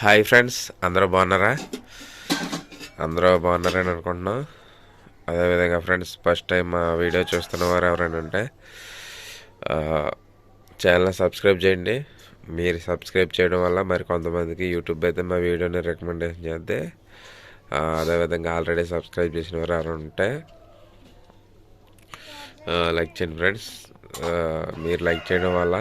Hi friends అందరూ బాగున్నారా? అందరూ బాగున్నారని అనుకుంటున్నాం. అదేవిధంగా ఫ్రెండ్స్ ఫస్ట్ టైం మా వీడియో చూస్తున్న వారు ఎవరైనా ఉంటే ఛానల్ సబ్స్క్రైబ్ చేయండి. మీరు సబ్స్క్రైబ్ చేయడం వల్ల మరి కొంతమందికి యూట్యూబ్ అయితే మా వీడియోని రికమెండేషన్ చేస్తే అదేవిధంగా ఆల్రెడీ సబ్స్క్రైబ్ చేసిన వారు ఎవరైనా ఉంటే లైక్ చేయండి ఫ్రెండ్స్. మీరు లైక్ చేయడం వల్ల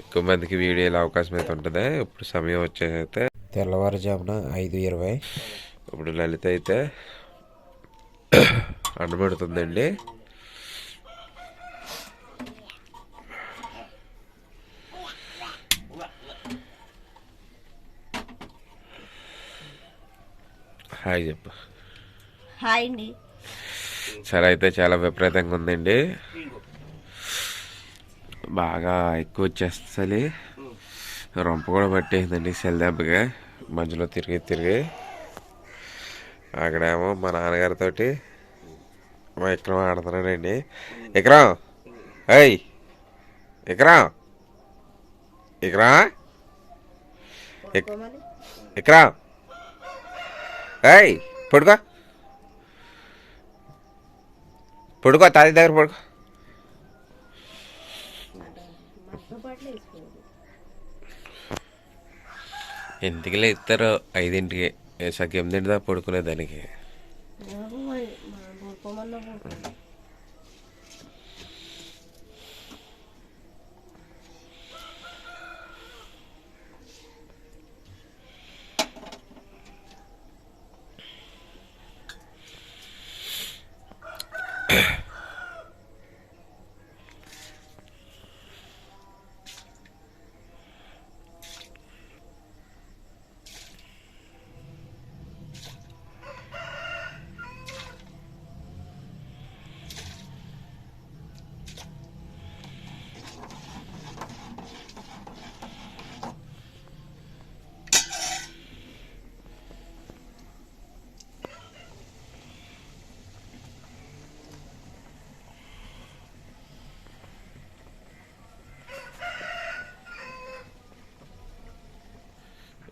ఎక్కువ మందికి వీడియోలు అవకాశం అయితే ఉంటుంది. ఇప్పుడు సమయం వచ్చేసి అయితే తెల్లవారుజామున ఐదు ఇరవై. ఇప్పుడు లలిత అయితే అన్నబడుతుందండి హాయ్ చెప్పు. హాయ్ అండి. సరే అయితే చాలా విపరీతంగా ఉందండి. బాగా ఎక్కువ వచ్చేస్తుంది. రొంప కూడా పట్టేసిందండి సెల్దెబ్బగా మధ్యలో తిరిగి తిరిగి. అక్కడేమో మా నాన్నగారితో మా విక్రమ్ ఆడుతున్నాడండి. విక్రమ్! ఏయ్! విక్రమ్! విక్రమ్! ఇక్- విక్రమ్! ఏయ్! పడుకో! పడుకో తాది దగ్గర పడుకో. ఇంటికి ఇస్తారు ఐదింటికి సగం ఎనిమిదింటి దాకా పడుకునే దానికి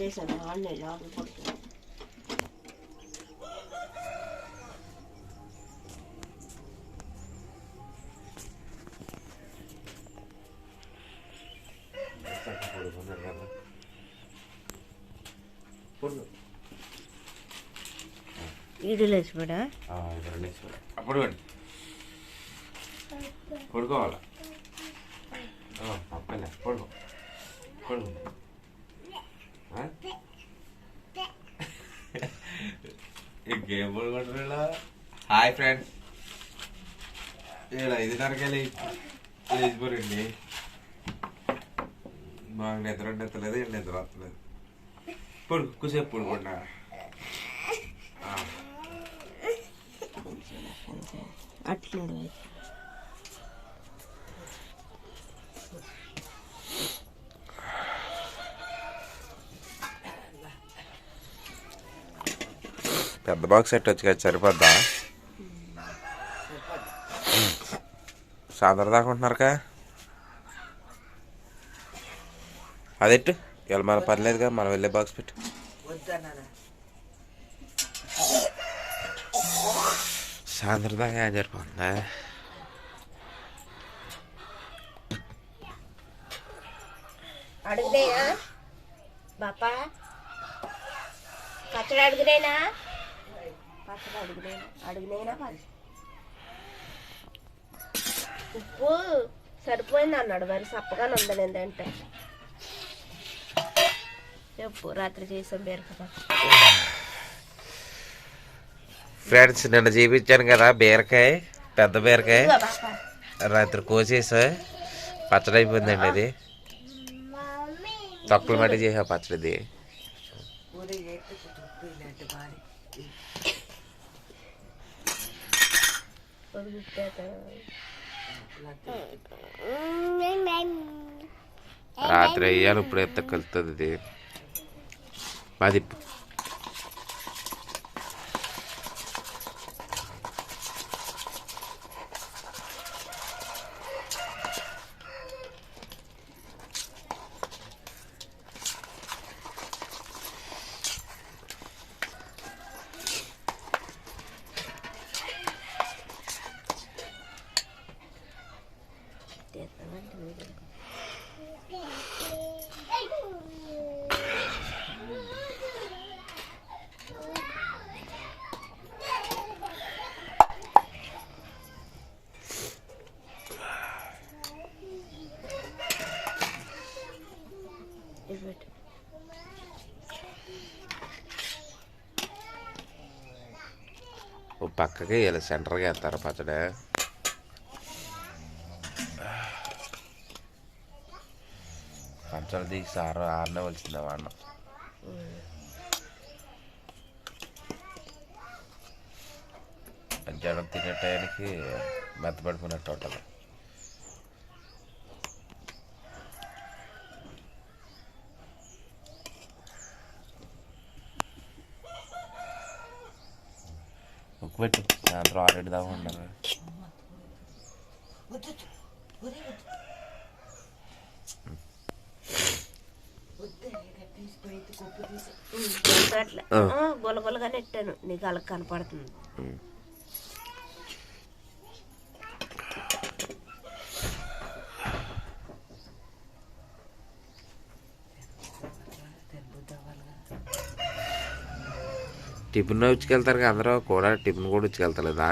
వచ్చేసాను వాళ్ళే లోపల పడుతుంది ఈడులు వేసిపడా అప్పుడు పడుకోవాలా అప్పలే పడుకో పడుకో గేమ్ పడుకుంటున్నా హాయ్ ఫ్రెండ్స్ ఏడు ఐదున్నరకే లేచిపోరండి మాకు నిద్ర ఉండలేదు ఏం నిద్ర వస్తలేదు పడుకు కుసేపు పడుకోండి అట్లుండు పెద్ద బాక్స్ సెట్ వచ్చి కదా సరిపోద్దా? సాదర దాకా ఉంటున్నారుగా అదెట్టు? ఇవాళ మన పర్లేదుగా మనం వెళ్ళే బాక్స్ పెట్టు. సాంద్రదాగా జరిపోతుందా అడుగుదేనా? బాపా? పచ్చడి అడుగుదేనా? పచ్చడి పచ్చడి ఉప్పు సరిపోయింది అన్నాడు మరి సప్పగానే ఉందని ఏంటంటే చెప్పు రాత్రి చేసాం బీరకాయ ఫ్రెండ్స్ నిన్న చూపించాను కదా బీరకాయ పెద్ద బీరకాయ. రాత్రి కోసేసా పచ్చడి అయిపోయిందండి అది తొక్కలు మట్టి చేసా పచ్చడిది. రాత్రి అయ్యాను ఇప్పుడు ఎంత కలుతుంది ఇది అది పక్కకి ఇలా సెంటర్గా వేస్తారు పచ్చడి. పచ్చడి తీసి ఆరు ఆరనే వచ్చిందా వాడిన మధ్యాహ్నం తినే టైంకి మెత్తపడిపోయినట్టు ఉంటుంది. ఉక్కు పెట్టు. సాయంత్రం ఆరేడు దాకా ఉండరు అట్లా ఆ. గొలగొలగా నెట్టాను నీకు అలా కనపడుతుంది. టిఫిన్ వచ్చుకెళ్తారు కదా అందరూ కూడా టిఫిన్ కూడా వచ్చుకెళ్తలేదా?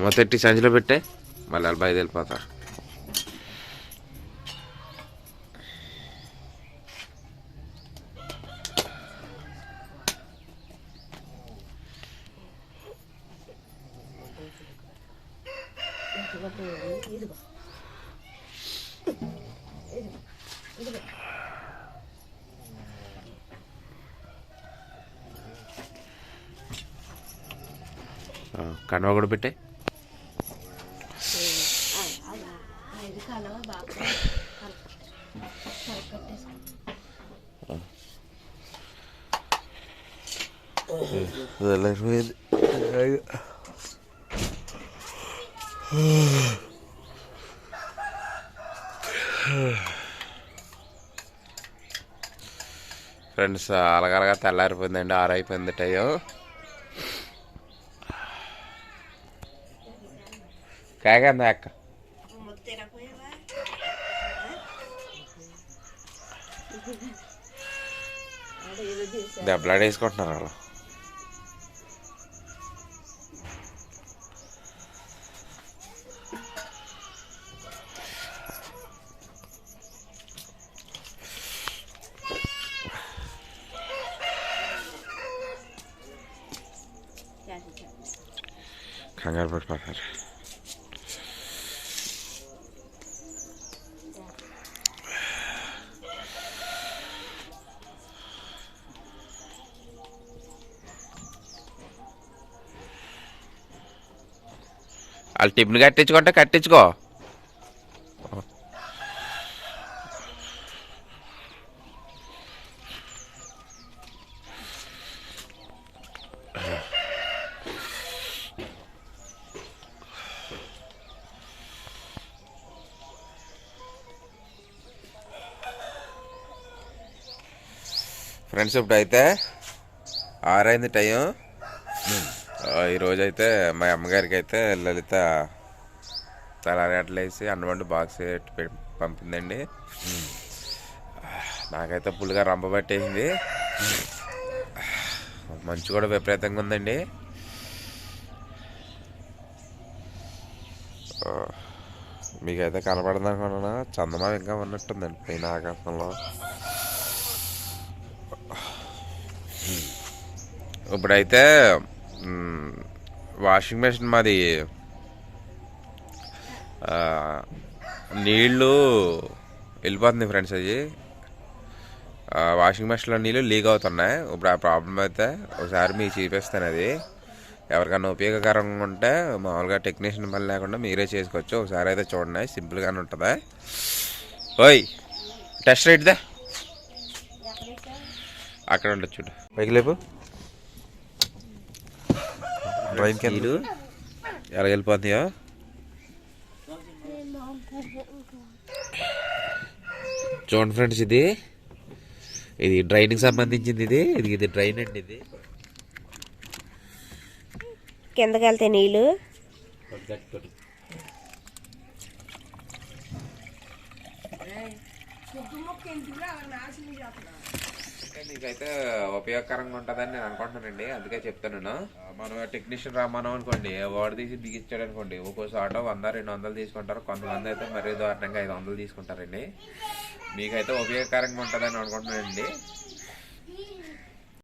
మొత్తం సంచిలో పెట్టే మళ్ళీ వాళ్ళు బయట వెళ్ళిపోతారు ఇదిగో కనుమ కూడా పెట్టే. ఇది కలవ ఫ్రెండ్స్ అలగలగా తెల్లారిపోయిందండి ఆరైపోయింది టైం. కాగా అక్క. దెబ్బలాడేసుకుంటున్నారు వాళ్ళు. కంగారు పడిపోతారు వాళ్ళు టిఫిన్ కట్టించుకుంటే కట్టించుకో ఫ్రెండ్స్ ఇప్పుడు అయితే ఆరైంది టైం. ఈరోజు అయితే మా అమ్మగారికి అయితే లలిత తలారేట్లు వేసి అన్నవండి బాక్స్ పెట్టి పంపిందండి. నాకైతే పుల్లుగా రంప పట్టేసింది. మంచు కూడా విపరీతంగా ఉందండి. మీకైతే కనపడదు అనుకున్నా చందమామ ఇంకా ఉన్నట్టుందండి పైన ఆకాశంలో. ఇప్పుడైతే వాషింగ్ మెషిన్ మాది నీళ్ళు వెళ్ళిపోతుంది ఫ్రెండ్స్ అది. వాషింగ్ మెషిన్లో నీళ్ళు లీక్ అవుతున్నాయి. ఇప్పుడు ఆ ప్రాబ్లం అయితే ఒకసారి మీకు చూపిస్తాను అది. ఎవరికైనా ఉపయోగకరంగా ఉంటే మామూలుగా టెక్నీషియన్ పని లేకుండా మీరే చేసుకోవచ్చు. ఒకసారి అయితే చూడండి సింపుల్గానే ఉంటుందా? ఓయ్ టెస్ట్ రైట్దా అక్కడ ఉండొచ్చు చూడు. పైకి లేపు. డ్రైన్ కింద ఎలా వెళ్ళిపోతుందో చూడండి ఫ్రెండ్స్ ఇది. ఇది డ్రైన్కి సంబంధించింది ఇది. ఇది ఇది డ్రైన్ అండి ఇది. కిందకి వెళ్తే నీళ్ళు. అంటే మీకైతే ఉపయోగకరంగా ఉంటుందని నేను అనుకుంటున్నానండి. అందుకే చెప్తాను నేను. మనం టెక్నీషియన్ రమ్మన్నాం అనుకోండి వాడు తీసి బిగించాడు అనుకోండి ఒక్కోసారి ఆటో వంద రెండు వందలు తీసుకుంటారు. కొంతమంది అయితే మరీ దారుణంగా ఐదు వందలు తీసుకుంటారండి. మీకైతే ఉపయోగకరంగా ఉంటుందని అనుకుంటున్నానండి.